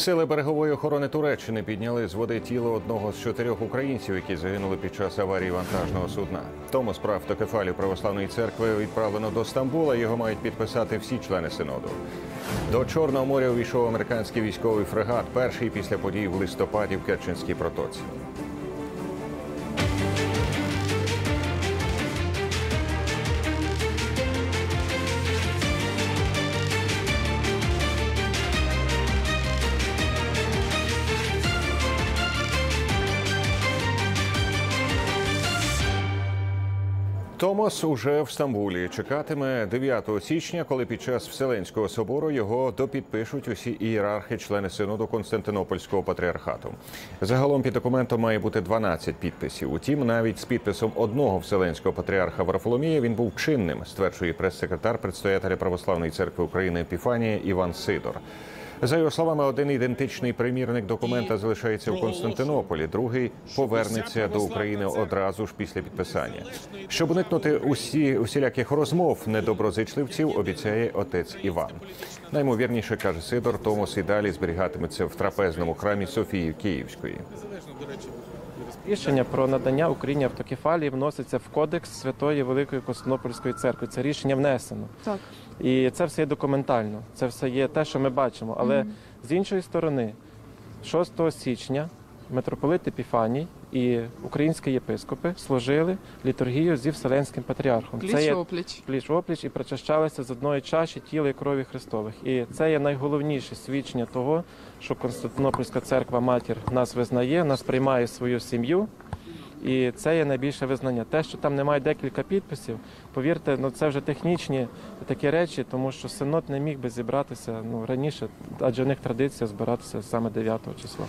Сили берегової охорони Туреччини підняли з води тіло одного з чотирьох українців, які загинули під час аварії вантажного судна. Тому справ та кефалів православної церкви відправлено до Стамбула. Його мають підписати всі члени синоду. До Чорного моря увійшов американський військовий фрегат, перший після подій в листопаді в Керченській протоці. Томас уже в Стамбулі чекатиме 9 січня, коли під час Вселенського собору його допідпишуть усі ієрархи, члени синоду Константинопольського патріархату. Загалом під документом має бути 12 підписів. Утім, навіть з підписом одного вселенського патріарха Варфоломія він був чинним, стверджує прес-секретар предстоятеля Православної церкви України Епіфанія Іван Сидор. За його словами, один ідентичний примірник документа залишається в Константинополі, другий повернеться до України одразу ж після підписання. Щоб уникнути усі усіляких розмов недоброзичливців, обіцяє отець Іван. Наймовірніше каже Сидор, Томос і далі зберігатиметься в трапезному храмі Софії Київської. Рішення про надання Україні автокефалії вноситься в кодекс Святої Великої Константинопольської церкви. Це рішення внесено. Так. І це все є документально. Це все є те, що ми бачимо. Але з іншої сторони, 6 січня митрополит Епіфаній і українські єпископи служили літургію зі Вселенським патріархом. Пліч це є опліч. пліч опліч і причащалися з одної чаші тіла і крові Христових. І це є найголовніше свідчення того, що Константинопольська церква матір нас визнає, нас приймає в свою сім'ю. І це є найбільше визнання. Те, що там немає декілька підписів, повірте, ну це вже технічні такі речі, тому що синод не міг би зібратися ну раніше, адже у них традиція збиратися саме 9 числа.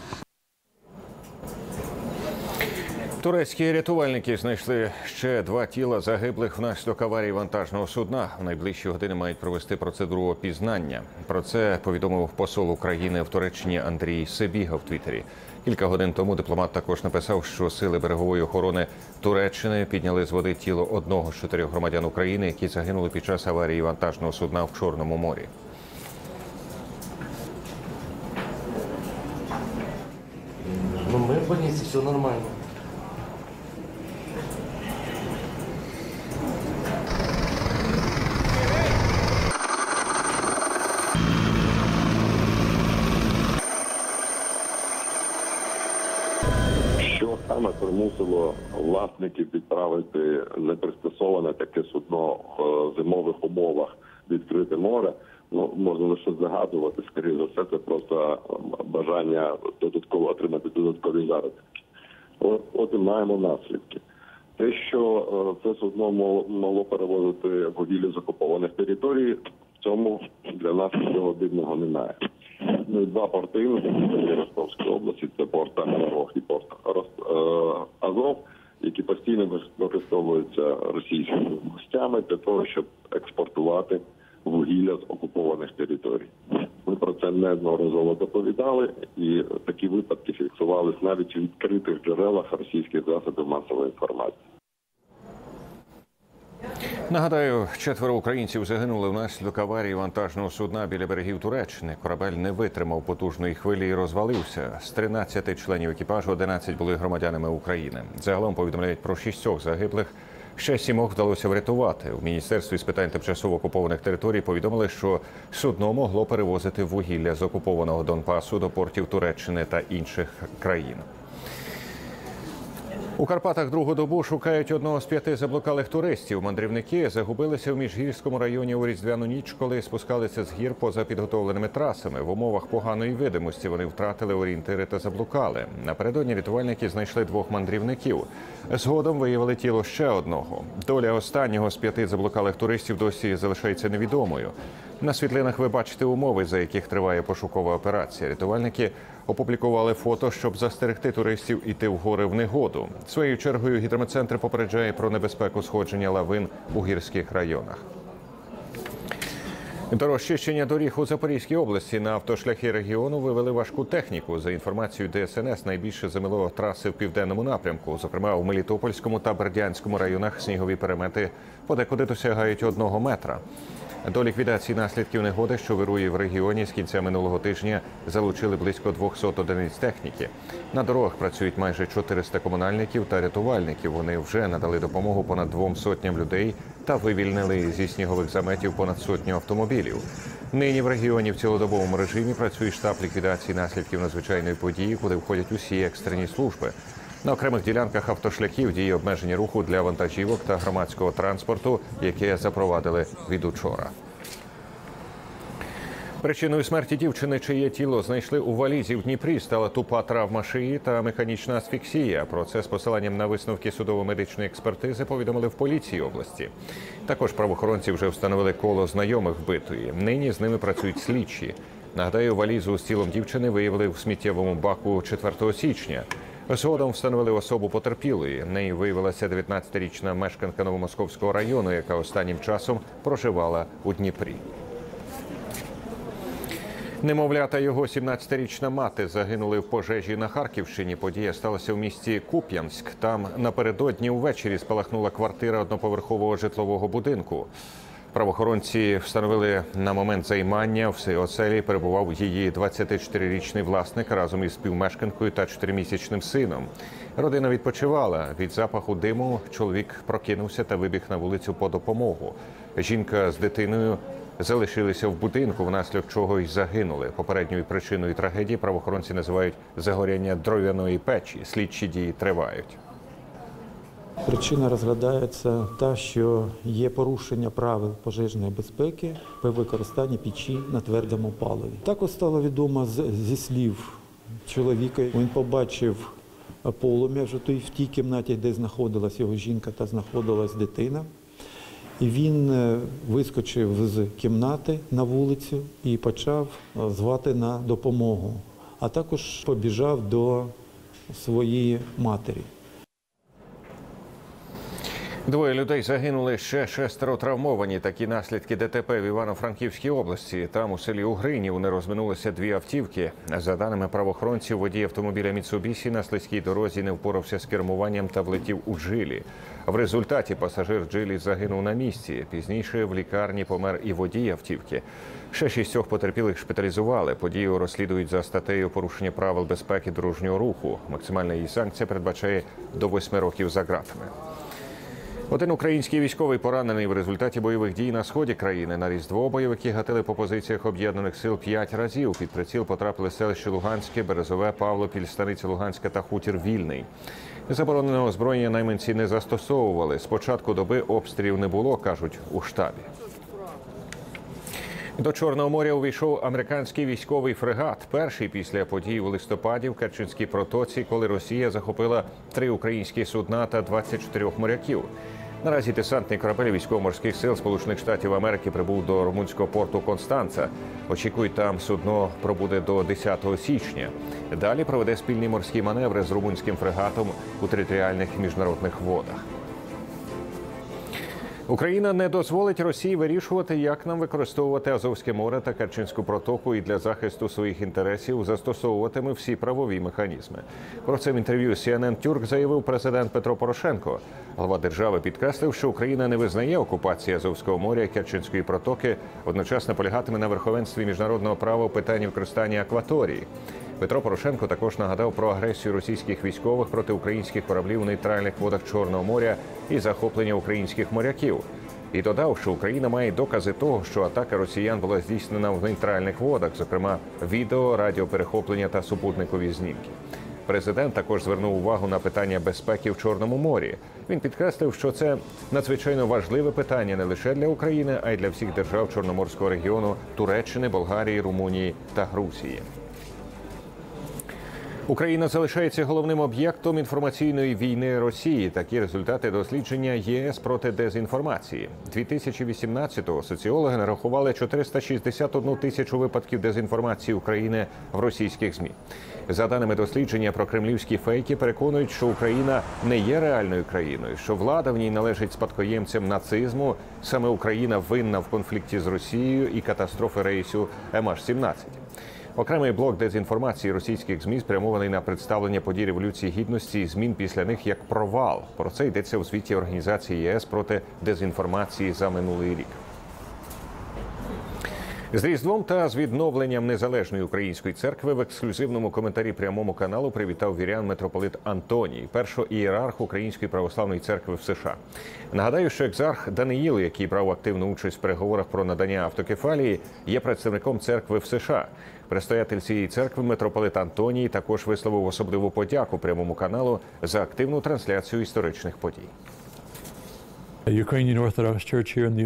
Турецькі рятувальники знайшли ще два тіла загиблих внаслідок аварії вантажного судна. В найближчі години мають провести процедуру опізнання. Про це повідомив посол України в Туреччині Андрій Себіга в Твіттері. Кілька годин тому дипломат також написав, що сили берегової охорони Туреччини підняли з води тіло одного з чотирьох громадян України, які загинули під час аварії вантажного судна в Чорному морі. Ну, ми в больниці, все нормально. Саме примусило власників відправити непристосоване таке судно в зимових умовах відкрите море? Ну можна лише загадувати. Скоріше за все, це просто ем, бажання додатково отримати додаткові заробітки. От, от і маємо наслідки. Те, що е, це судно могло перевозити вугілля з окупованих територій, в цьому для нас нічого дивного немає. Ну, два порти території Ростовської області це порт Енергох і порт е, Азов, які постійно використовуються російськими гостями для того, щоб експортувати вугілля з окупованих територій. Ми про це неодноразово доповідали, і такі випадки фіксувались навіть у відкритих джерелах російських засобів масової інформації. Нагадаю, четверо українців загинули внаслідок аварії вантажного судна біля берегів Туреччини. Корабель не витримав потужної хвилі і розвалився. З 13 членів екіпажу 11 були громадянами України. Загалом повідомляють про шістьох загиблих. Ще сімох вдалося врятувати. У міністерстві з питань тимчасово окупованих територій повідомили, що судно могло перевозити вугілля з окупованого Донбасу до портів Туреччини та інших країн. У Карпатах другу добу шукають одного з п'яти заблукалих туристів. Мандрівники загубилися в міжгірському районі у різдвяну ніч, коли спускалися з гір поза підготовленими трасами. В умовах поганої видимості вони втратили орієнтири та заблукали. Напередодні рятувальники знайшли двох мандрівників. Згодом виявили тіло ще одного. Доля останнього з п'яти заблукалих туристів досі залишається невідомою. На світлинах ви бачите умови, за яких триває пошукова операція. Рятувальники опублікували фото, щоб застерегти туристів іти в гори в негоду. Своєю чергою гідрометцентр попереджає про небезпеку сходження лавин у гірських районах. До розчищення доріг у Запорізькій області на автошляхи регіону вивели важку техніку. За інформацією ДСНС, найбільше замило траси в південному напрямку. Зокрема, у Мелітопольському та Бердянському районах снігові перемети подекуди досягають одного метра. До ліквідації наслідків негоди, що вирує в регіоні з кінця минулого тижня, залучили близько 200 одиниць техніки. На дорогах працюють майже 400 комунальників та рятувальників. Вони вже надали допомогу понад двом сотням людей та вивільнили зі снігових заметів понад сотню автомобілів. Нині в регіоні в цілодобовому режимі працює штаб ліквідації наслідків надзвичайної події, куди входять усі екстрені служби. На окремих ділянках автошляхів діє обмеження руху для вантажівок та громадського транспорту, яке запровадили від учора. Причиною смерті дівчини, чиє тіло знайшли у валізі в Дніпрі, стала тупа травма шиї та механічна асфіксія. Про це з посиланням на висновки судово-медичної експертизи повідомили в поліції області. Також правоохоронці вже встановили коло знайомих вбитої. Нині з ними працюють слідчі. Нагадаю, валізу з тілом дівчини виявили в сміттєвому баку 4 січня. Згодом встановили особу потерпілої. Нею виявилася 19-річна мешканка Новомосковського району, яка останнім часом проживала у Дніпрі. Немовлята його 17-річна мати загинули в пожежі на Харківщині. Подія сталася в місті Куп'янськ. Там напередодні увечері спалахнула квартира одноповерхового житлового будинку. Правоохоронці встановили на момент займання в цій оселі перебував її 24-річний власник разом із співмешканкою та 4-місячним сином. Родина відпочивала від запаху диму. Чоловік прокинувся та вибіг на вулицю по допомогу. Жінка з дитиною залишилися в будинку, внаслідок чого й загинули. Попередньою причиною трагедії правоохоронці називають загоряння дров'яної печі. Слідчі дії тривають. Причина розглядається та, що є порушення правил пожежної безпеки при використанні печі на твердому паливі. Також стало відомо зі слів чоловіка. Він побачив полум'я вже в тій кімнаті, де знаходилась його жінка та знаходилась дитина. І він е, вискочив з кімнати на вулицю і почав е, звати на допомогу, а також побіжав до своєї матері. Двоє людей загинули ще шестеро травмовані. Такі наслідки ДТП в Івано-Франківській області. Там у селі Угринів не розминулися дві автівки. За даними правоохоронців, водій автомобіля Міцубісі на слизькій дорозі не впорався з кермуванням та влетів у джилі. В результаті пасажир джилі загинув на місці. Пізніше в лікарні помер і водій автівки. Ще шістьох потерпілих шпиталізували. Подію розслідують за статтею порушення правил безпеки дорожнього руху. Максимальна її санкція передбачає до восьми років за ґратами. Один український військовий поранений в результаті бойових дій на сході країни. На різдво бойовики гатили по позиціях об'єднаних сил п'ять разів. Під приціл потрапили селище Луганське, Березове, Павлопіль, Станиця Луганська та Хутір Вільний. Забороненого озброєння найманці не застосовували. З початку доби обстрілів не було, кажуть у штабі. До Чорного моря увійшов американський військовий фрегат. Перший після подій у листопаді в Керченській протоці, коли Росія захопила три українські судна та 24 моряків. Наразі десантний корабель військово-морських сил Сполучених Штатів Америки прибув до румунського порту Констанца. Очікують, там судно пробуде до 10 січня. Далі проведе спільні морські маневри з румунським фрегатом у територіальних міжнародних водах. Україна не дозволить Росії вирішувати, як нам використовувати Азовське море та Керченську протоку, і для захисту своїх інтересів застосовуватиме всі правові механізми. Про це в інтерв'ю CNN Тюрк заявив президент Петро Порошенко. Глава держави підкреслив, що Україна не визнає окупації Азовського моря і Керченської протоки, водночас наполягатиме на верховенстві міжнародного права у питанні використання акваторії. Петро Порошенко також нагадав про агресію російських військових проти українських кораблів у нейтральних водах Чорного моря і захоплення українських моряків. І додав, що Україна має докази того, що атака росіян була здійснена в нейтральних водах, зокрема відео, радіоперехоплення та супутникові знімки. Президент також звернув увагу на питання безпеки в Чорному морі. Він підкреслив, що це надзвичайно важливе питання не лише для України, а й для всіх держав Чорноморського регіону Туреччини, Болгарії, Румунії та Грузії. Україна залишається головним об'єктом інформаційної війни Росії. Такі результати дослідження ЄС проти дезінформації. 2018-го соціологи нарахували 461 тисячу випадків дезінформації України в російських змі. За даними дослідження про кремлівські фейки, переконують, що Україна не є реальною країною, що влада в ній належить спадкоємцям нацизму. Саме Україна винна в конфлікті з Росією і катастрофи рейсу МH17. Окремий блок дезінформації російських змі спрямований на представлення подій революції гідності і змін після них як провал. Про це йдеться у звіті організації ЄС проти дезінформації за минулий рік. З Різдвом та з відновленням незалежної української церкви в ексклюзивному коментарі прямому каналу привітав вірян митрополит Антоній, першоієрарх Української православної церкви в США. Нагадаю, що екзарх Даниїл, який брав активну участь в переговорах про надання автокефалії, є представником церкви в США. Предстоятель цієї церкви митрополит Антоній також висловив особливу подяку прямому каналу за активну трансляцію історичних подій.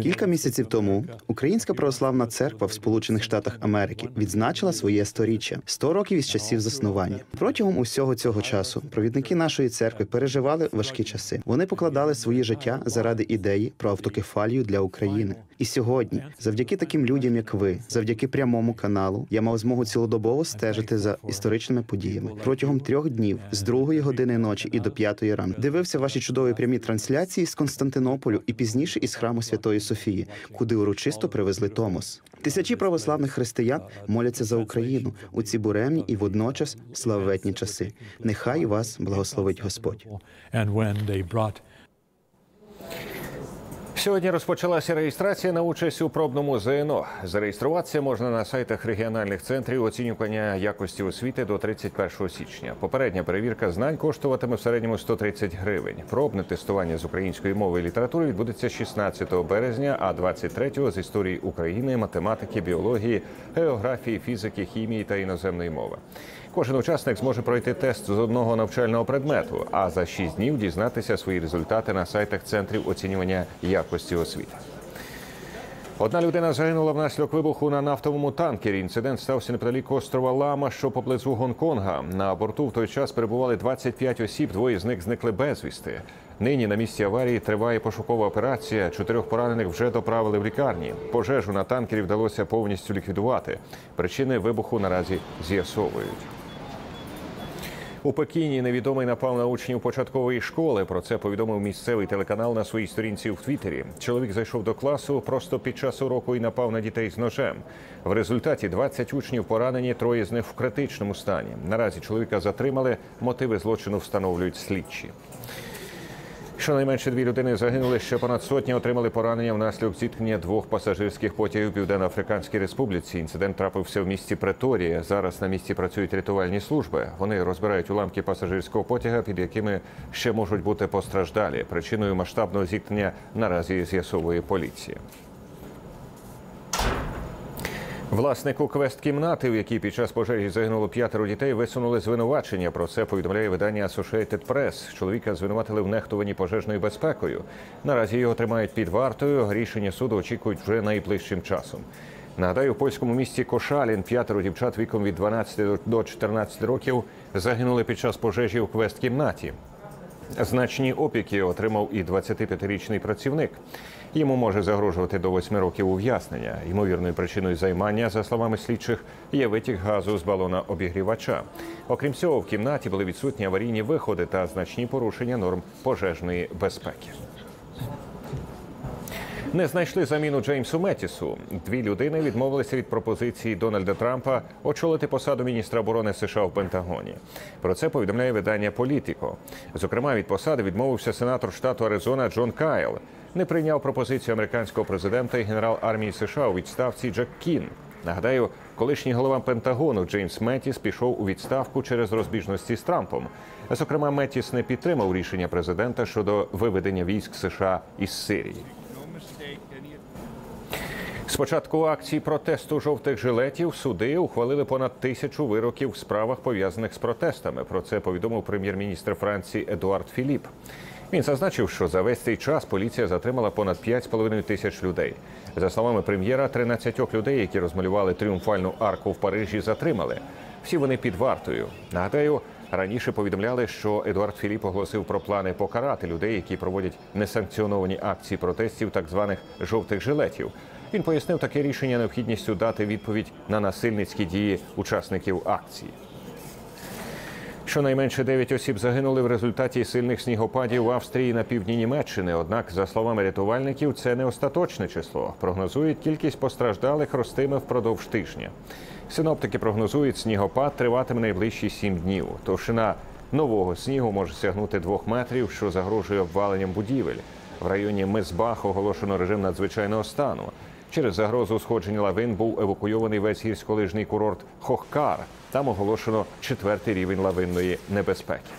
Кілька місяців тому Українська православна церква в Сполучених Штатах Америки відзначила своє сторіччя 100 років із часів заснування. Протягом усього цього часу провідники нашої церкви переживали важкі часи. Вони покладали свої життя заради ідеї про автокефалію для України. І сьогодні, завдяки таким людям, як ви, завдяки прямому каналу, я мав змогу цілодобово стежити за історичними подіями протягом трьох днів з другої години ночі і до п'ятої ранку. Дивився ваші чудові прямі трансляції з Константинополю і пізніше із храму Святої Софії, куди урочисто привезли Томос. Тисячі православних християн моляться за Україну у ці буремні і водночас славетні часи. Нехай вас благословить Господь. Сьогодні розпочалася реєстрація на участь у пробному ЗНО. Зареєструватися можна на сайтах регіональних центрів оцінювання якості освіти до 31 січня. Попередня перевірка знань коштуватиме в середньому 130 гривень. Пробне тестування з української мови і літератури відбудеться 16 березня, а 23-го з історії України, математики, біології, географії, фізики, хімії та іноземної мови. Кожен учасник зможе пройти тест з одного навчального предмету, а за 6 днів дізнатися свої результати на сайтах центрів оцінювання якості освіти. Одна людина загинула внаслідок вибуху на нафтовому танкері. Інцидент стався неподалік острова Лама, що поблизу Гонконга. На борту в той час перебували 25 осіб. Двоє з них зникли безвісти. Нині на місці аварії триває пошукова операція. Чотирьох поранених вже доправили в лікарні. Пожежу на танкері вдалося повністю ліквідувати. Причини вибуху наразі з'ясовують. У Пекіні невідомий напав на учнів початкової школи. Про це повідомив місцевий телеканал на своїй сторінці в Твіттері. Чоловік зайшов до класу просто під час уроку і напав на дітей з ножем. В результаті 20 учнів поранені, троє з них в критичному стані. Наразі чоловіка затримали. Мотиви злочину встановлюють слідчі. Щонайменше дві людини загинули, ще понад сотні отримали поранення внаслідок зіткнення двох пасажирських потягів у Південно-Африканській Республіці. Інцидент трапився в місті Преторія. Зараз на місці працюють рятувальні служби. Вони розбирають уламки пасажирського потяга, під якими ще можуть бути постраждалі. Причиною масштабного зіткнення наразі з'ясовує поліція. Власнику квест-кімнати, в якій під час пожежі загинуло п'ятеро дітей, висунули звинувачення. Про це повідомляє видання Associated Press. Чоловіка звинуватили в нехтуванні пожежною безпекою. Наразі його тримають під вартою. Рішення суду очікують вже найближчим часом. Нагадаю, в польському місті Кошалін п'ятеро дівчат віком від 12 до 14 років загинули під час пожежі у квест-кімнаті. Значні опіки отримав і 25-річний працівник. Йому може загрожувати до 8 років ув'язнення. Ймовірною причиною займання, за словами слідчих, є витік газу з балона обігрівача. Окрім цього, в кімнаті були відсутні аварійні виходи та значні порушення норм пожежної безпеки. Не знайшли заміну Джеймсу Метісу. Дві людини відмовилися від пропозиції Дональда Трампа очолити посаду міністра оборони США в Пентагоні. Про це повідомляє видання Політіко. Зокрема, від посади відмовився сенатор штату Аризона Джон Кайл. Не прийняв пропозицію американського президента і генерал армії США у відставці Джек Кін. Нагадаю, колишній голова Пентагону Джеймс Метіс пішов у відставку через розбіжності з Трампом. Зокрема, Метіс не підтримав рішення президента щодо виведення військ США із Сирії. З початку акції протесту жовтих жилетів суди ухвалили понад тисячу вироків в справах пов'язаних з протестами. Про це повідомив прем'єр-міністр Франції Едуард Філіп. Він зазначив, що за весь цей час поліція затримала понад 5,5 тисяч людей. За словами прем'єра, 13 людей, які розмалювали тріумфальну арку в Парижі, затримали. Всі вони під вартою. Нагадаю, раніше повідомляли, що Едуард Філіп оголосив про плани покарати людей, які проводять несанкціоновані акції протестів, так званих жовтих жилетів. Він пояснив таке рішення необхідністю дати відповідь на насильницькі дії учасників акції. Щонайменше 9 осіб загинули в результаті сильних снігопадів в Австрії на півдні Німеччини. Однак, за словами рятувальників, це не остаточне число. Прогнозують, кількість постраждалих ростиме впродовж тижня. Синоптики прогнозують, снігопад триватиме найближчі 7 днів. Товщина нового снігу може сягнути 2 метрів, що загрожує обваленням будівель. В районі Мезбах оголошено режим надзвичайного стану. Через загрозу сходження лавин був евакуйований весь гірськолижний курорт Хохкар. Там оголошено четвертий рівень лавинної небезпеки.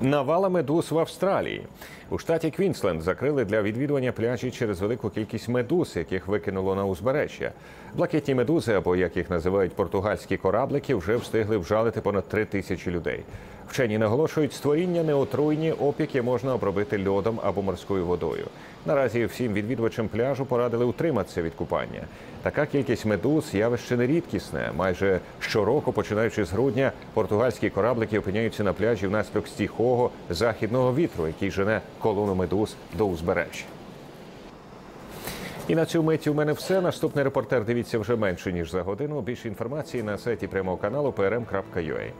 Навала медуз в Австралії. У штаті Квінсленд закрили для відвідування пляжі через велику кількість медуз, яких викинуло на узбережжя. Блакитні медузи, або як їх називають португальські кораблики, вже встигли вжалити понад три тисячі людей. Вчені наголошують, створіння неотруйні, опіки можна обробити льодом або морською водою. Наразі всім відвідувачам пляжу порадили утриматися від купання. Така кількість медуз явище не рідкісне. Майже щороку, починаючи з грудня, португальські кораблики опиняються на пляжі внаслідок стійкого західного вітру, який жене колону медуз до узбережжя. І на цю миті у мене все. Наступний репортер дивіться вже менше ніж за годину. Більше інформації на сайті прямого каналу prm.ua.